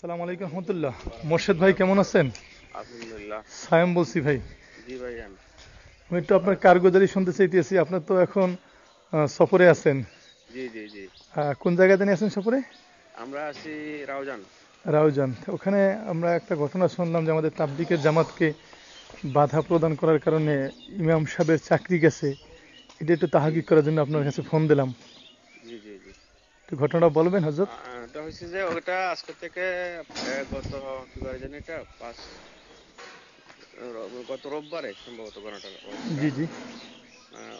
সালাম আলাইকুম রহমতুল্লাহ। মোর্শেদ ভাই কেমন আছেন? আলহামদুলিল্লাহ। সায়েম বলছি ভাই। আমি। একটু আপনার কারগুজারি শুনতে চাইতেছি। আপনার তো এখন সফরে আছেন। জি জি জি। আহ, কোন জায়গাতে নিয়ে আছেন সফরে? আমরা আছি রাউজান। রাউজান। ওখানে আমরা একটা ঘটনা শুনলাম যে আমাদের তাবলিকের জামাতকে বাধা প্রদান করার কারণে ইমাম সাহেবের চাকরি গেছে। এটা একটু তাহাকিক করার জন্য আপনার কাছে ফোন দিলাম। জি জি জি। একটু ঘটনাটা বলবেন হজরত এটা হচ্ছে যে ওটা আজকে থেকে গত কি জানি এটা? পাঁচ গত রোববারে সম্ভবত ঘটনাটা জি জি।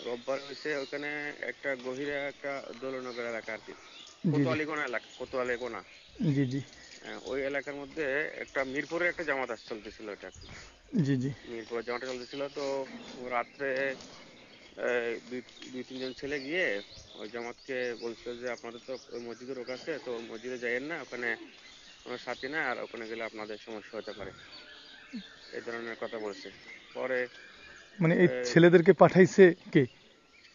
রোববার হয়েছে ওখানে একটা গভীরে একটা দোলনগর এলাকা আর কি। কোতোয়ালিগোনা এলাকা কোতোয়ালিগোনা জি জি। ওই এলাকার মধ্যে একটা মিরপুরে একটা জামাত আস চলতেছিল এটা। জি জি। মিরপুরে জামাটা চলতেছিল তো রাত্রে দুই তিনজন ছেলে গিয়ে ওই জামাতকে বলছিল যে আপনাদের তো ওই মসজিদে রোগ আছে তো মসজিদে যাইয়েন না ওখানে কোনো সাথী না আর ওখানে গেলে আপনাদের সমস্যা হতে পারে। এই ধরনের কথা বলছে। পরে মানে এই ছেলেদেরকে পাঠাইছে কে?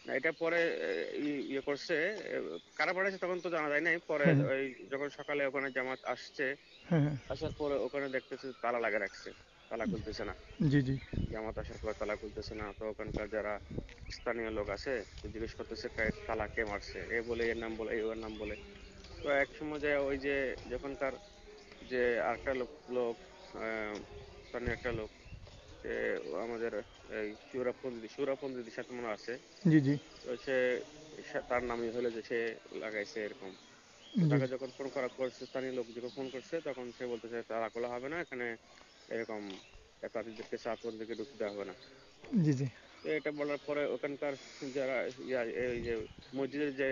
না, এটা পরে ইয়ে করছে কারা পাঠাচ্ছে তখন তো জানা যায় নাই। পরে ওই যখন সকালে ওখানে জামাত আসছে হ্যাঁ হ্যাঁ। আসার পরে ওখানে দেখতেছে তালা লাগা রাখছে। তালা খুলতেছে না। জি জি। জামাত আসার পর তালা খুলতেছে না। তো ওখানকার যারা স্থানীয় লোক আছে জিজ্ঞেস করতেছে "কে- তালা কে মারছে? এ বলে এর নাম বলে ওর নাম বলে। তো এক সময় যায় ওই যে যখনকার যে আরেকটা লোক লোক স্থানীয় একটা লোক সে আমাদের এই সুরাপন্দি সুরাপন্দির সাথে মনে আছে। জি জি। তো সে তার নামই হলো যে সে লাগাইছে এরকম। তাকে যখন ফোন করা করছে স্থানীয় লোক যখন ফোন করছে তখন সে বলতেছে তারা খোলা হবে না এখানে এরকম তাদেরকে সাতবন্দিকে ঢুকতে দেওয়া হবে না। জি জি। এটা বলার পরে ওখানকার যারা এই যে মসজিদের যে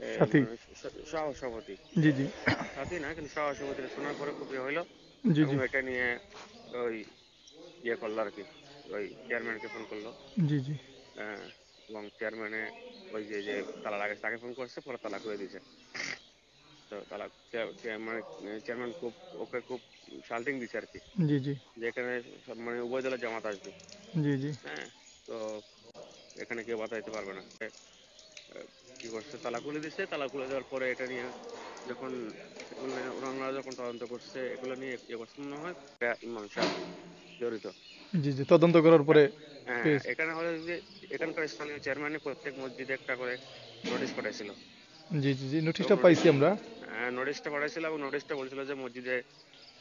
সাথী। মানে সহসভাপতি। জি জি। সাথী না কিন্তু সহসভাপতি শোনার পরে খুব ইয়ে হইল। জি জি। এটা নিয়ে ওই ইয়ে করল আর কি ওই চেয়ারম্যানকে ফোন করল। জি জি। এবং চেয়ারম্যানে ওই যে যে তালা লাগাইছে তাকে ফোন করছে পরে তালা করে দিয়েছে। তো তালা মানে চেয়ারম্যান খুব ওকে খুব শাল্টিং দিছে আর কি। জি জি। যে এখানে সব মানে উভয় দলের জামাত আসবে। জি জি। হ্যাঁ তো এখানে কেউ বাধা দিতে পারবে না। কি করছে? তালা খুলে দিচ্ছে তালা খুলে দেওয়ার পরে এটা নিয়ে যখন নিয়ে ওনারা যখন তদন্ত করছে এগুলো নিয়ে ইয়ে করছে মনে হয়? ইমাম জড়িত। জি জি তদন্ত করার পরে হ্যাঁ এখানে হলো যে এখানকার স্থানীয় চেয়ারম্যানই প্রত্যেক মসজিদে একটা করে নোটিশ পাঠাইছিল। জি জি জি নোটিশটা পাইছি আমরা। নোটিশটা পাঠাইছিল এবং নোটিশটা বলছিল যে মসজিদে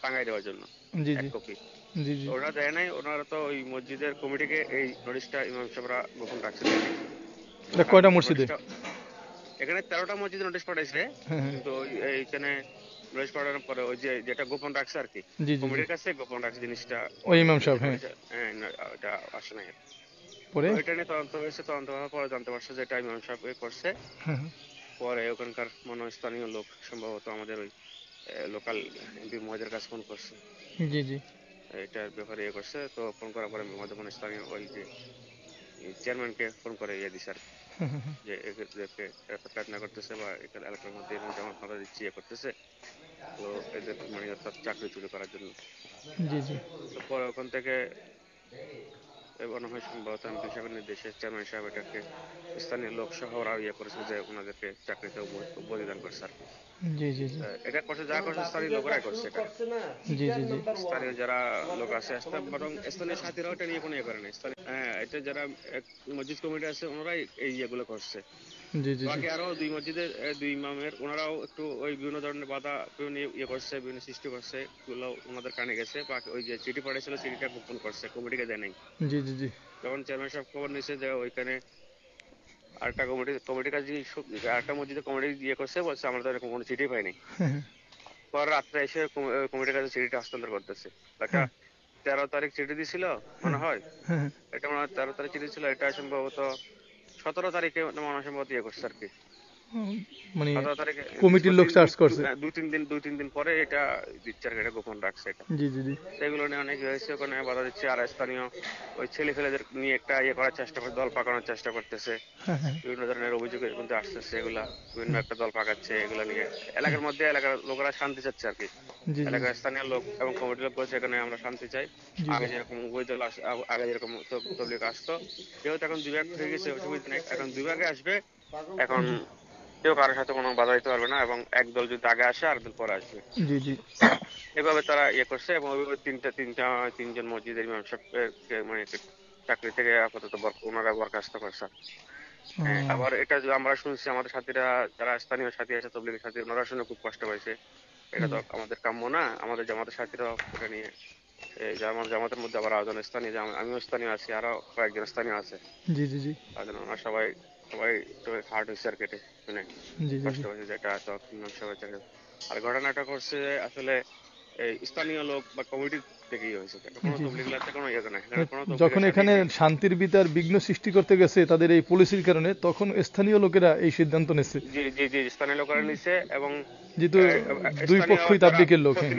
টাঙ্গাই দেওয়ার জন্য। জি এক কপি। ওরা দেয় নাই ওনারা তো ওই মসজিদের কমিটিকে এই নোটিশটা ইমাম সাহেবরা গোপন রাখছিল এটা কয়টা মসজিদে? এখানে তেরোটা মসজিদে নোটিশ পাঠাইছে। হ্যাঁ হ্যাঁ। কিন্তু এইখানে নোটিশ পাঠানোর পরে ওই যে যেটা গোপন রাখছে আর কি কমিটির কাছে গোপন রাখছে জিনিসটা। ওই ইমাম সাহেব হ্যাঁ। হ্যাঁ না, ওটা আসে নাই। পরে? ওইটা নিয়ে তদন্ত হয়েছে তদন্ত হওয়ার পরে জানতে পারছে যে এটা ইমাম সাহেব করছে। হ্যাঁ হ্যাঁ। পরে ওখানকার মনে হয় স্থানীয় লোক সম্ভবত আমাদের ওই লোকাল এমপি মহাজের কাছে ফোন করছে। জি জি। এটার ব্যাপারে ইয়ে করছে তো ফোন করার পরে মানে স্থানীয় ওই যে চেয়ারম্যানকে ফোন করে ইয়ে দিছে আর কি। যে এদেরকে প্রার্থনা করতেছে বা এখানে এলাকার মধ্যে এবং যেমন মাথা দিচ্ছে ইয়ে করতেছে তো এদের মানে অর্থাৎ চাকরি চুরি করার জন্য। জি জি। পরে ওখান থেকে মনে হয় সম্ভবত এমপি সাহেবের নির্দেশে চেয়ারম্যান সাহেব এটাকে স্থানীয় লোক সহ ওরা ইয়ে করেছে যে ওনাদেরকে চাকরিতে বলিদান করছে আর কি। জি জি জি। এটা করছে যা করছে স্থানীয় লোকেরাই করছে এটা জি জি জি। স্থানীয় যারা লোক আছে আসতে বরং স্থানীয় সাথীরাও এটা নিয়ে কোনো ইয়ে করে না স্থানীয় হ্যাঁ এটা যারা এক মসজিদ কমিটি আছে ওনারাই এই ইয়েগুলো করছে। জি জি জি। বাকি আরও দুই মসজিদের দুই ইমামের ওনারাও একটু ওই বিভিন্ন ধরনের বাধা বিভিন্ন ইয়ে করছে বিভিন্ন সৃষ্টি করছে এগুলো ওনাদের কানে গেছে। বাকি ওই যে চিঠি পাঠিয়েছিল চিঠিটা গোপন করছে কমিটিকে দেয় নাই। জি জি জি। যখন চেয়ারম্যান সাহেব খবর নিয়েছে যে ওইখানে আরেকটা কমিটি কমিটির কাছে আরেকটা মসজিদে কমিটি ইয়ে করছে বলছে আমরা তো এরকম কোনো চিঠি পাইনি। হ্যাঁ, হ্যাঁ। পর রাত্রে এসে কমিটির কাছে চিঠিটা হস্তান্তর করতেছে। একটা তেরো তারিখ চিঠি দিছিল মনে হয়? হ্যাঁ, হ্যাঁ। এটা মনে হয় তেরো তারিখ চিঠি ছিল এটা সম্ভবত সতেরো তারিখে সম্ভবত ইয়ে করছে আর কি। মানে কমিটির লোক চার্জ করছে। হ্যাঁ, দুই তিন দিন দুই তিন দিন পরে এটা দিচ্ছে আর এটা গোপন রাখছে এটা। জি জি জি। সেগুলো নিয়ে অনেক ইয়ে হয়েছে ওখানে বাধা দিচ্ছে আর স্থানীয় ওই ছেলে ফেলেদের নিয়ে একটা ইয়ে করার চেষ্টা করছে দল পাকানোর চেষ্টা করতেছে। হ্যাঁ হ্যাঁ। বিভিন্ন ধরনের অভিযোগ কিন্তু আসতেছে এগুলা বিভিন্ন একটা দল পাকাচ্ছে এগুলা নিয়ে। এলাকার মধ্যে এলাকার লোকেরা শান্তি চাচ্ছে আর কি। জি জি। এলাকার স্থানীয় লোক এবং কমিটির লোক বলছে এখানে আমরা শান্তি চাই। আগে যেরকম উভয় দল আগে যেরকম তবলিক আসতো যেহেতু এখন দুই ভাগ হয়ে গেছে এখন দুই ভাগে আসবে এখন কেউ কারোর সাথে কোনো বাধা দিতে পারবে না এবং একদল যদি আগে আসে আর দল পরে আসবে। জি জি। এভাবে তারা ইয়ে করছে এবং তিনটা তিনটা তিনজন মসজিদের ইমাম সাহেবকে মানে চাকরি থেকে আপাতত ওনারা বরখাস্ত করছে। হ্যাঁ, আবার এটা যে আমরা শুনছি আমাদের সাথীরা যারা স্থানীয় সাথী আছে তবলিগের সাথী ওনারা শুনে খুব কষ্ট পাইছে। এটা তো আমাদের কাম্য না আমাদের জামাতের সাথীরা এটা নিয়ে এই জামাত জামাতের মধ্যে আবার আয়োজন স্থানীয় আমিও স্থানীয় আছি আরও কয়েকজন স্থানীয় আছে। জি জি জি। ওনারা সবাই সবাই হার্ট হয়েছে আর কেটে জি কষ্ট হয়েছে যেটা একটা চাকরি আর ঘটনাটা করছে আসলে স্থানীয় লোক বা কমিটি থেকেই হয়েছে। কোনো। কোনো ইয়ে নাই। তবলিগের যখন এখানে শান্তির বিতার বিঘ্ন সৃষ্টি করতে গেছে তাদের এই পলিসির কারণে তখন স্থানীয় লোকেরা এই সিদ্ধান্ত নিচ্ছে জি জি জি স্থানীয় লোকেরা নিছে এবং যেহেতু দুই পক্ষই তাবলিকের লোক হ্যাঁ।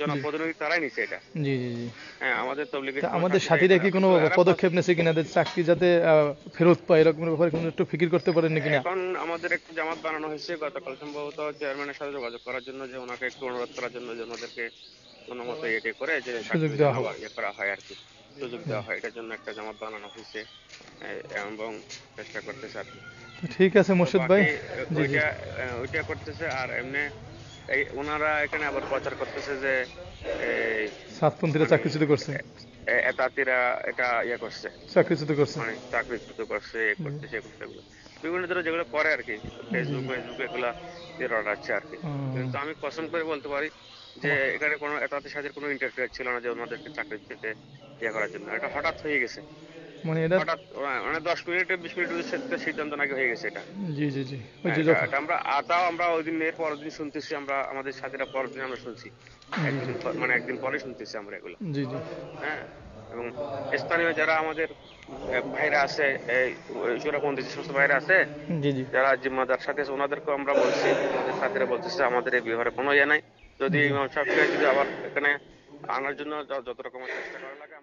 জনপ্রতিনিধি তারাই নিছে এটা। জি জি জি। হ্যাঁ আমাদের তবলিগের আমাদের সাথীরা কি কোনো পদক্ষেপ নিয়েছে কিনা? যে চাকরি যাতে ফেরত পায় এরকম ব্যাপারে কোনো একটু ফিকির করতে পারেন নাকি না এখন আমাদের একটু জামাত বানানো হয়েছে। গতকাল সম্ভবত চেয়ারম্যানের সাথে যোগাযোগ করার জন্য যে ওনাকে একটু অনুরোধ করার জন্য যে ওনাদেরকে কোনো মতো ইয়ে করে যে সুযোগ দেওয়া হোক। ইয়ে করা হয় আর কি। সুযোগ দেওয়া হয়। এটার জন্য একটা জামাত বানানো হয়েছে এবং চেষ্টা করতেছে আর ঠিক আছে মোর্শেদ ভাই। ওইটা ওইটা করতেছে আর এমনি এই ওনারা এখানে আবার প্রচার করতেছে যে এই সাতপন্থীরা চাকরিচ্যুত করছে। এ- এতাতিরা এটা ইয়ে করছে। চাকরিচ্যুত করছে। মানে চাকরিচ্যুত করছে এ করছে সে করছে এগুলো। বিভিন্ন ধরনের যেগুলো করে আর কি ফেসবুক ফেসবুক এগুলা দিয়ে রটাচ্ছে আর কি। কিন্তু আমি পছন্দ করে বলতে পারি যে এখানে কোনো এতাতির সাথে কোনো ইন্টারফেয়ার ছিল না যে ওনাদেরকে চাকরি পেতে ইয়ে করার জন্য। এটা হঠাৎ হয়ে গেছে। মানে এটা হঠাৎ মানে দশ মিনিটে বিশ মিনিটের সাথে সিদ্ধান্ত নাকি হয়ে গেছে এটা। জি জি জি। ওই যে হ্যাঁ, এটা আমরা আতাও আমরা ওই দিন এর পরের দিন শুনতেছি আমরা আমাদের সাথীরা পরের দিন আমরা শুনছি। একদিন পর- মানে একদিন পরে শুনতেছি আমরা এগুলো। জি জি। হ্যাঁ এবং স্থানীয় যারা আমাদের ভাইরা আছে এই চূড়াপন্থী যে সমস্ত ভাইরা আছে জি জি। যারা জিম্মাদার সাথে আছে ওনাদেরকেও আমরা বলছি আমাদের সাথীরা বলতেছে আমাদের এই বিভাগে কোনো ইয়ে নাই। যদি ইমাম সাহেবকে যদি আবার এখানে আনার জন্য যত রকমের চেষ্টা করা লাগে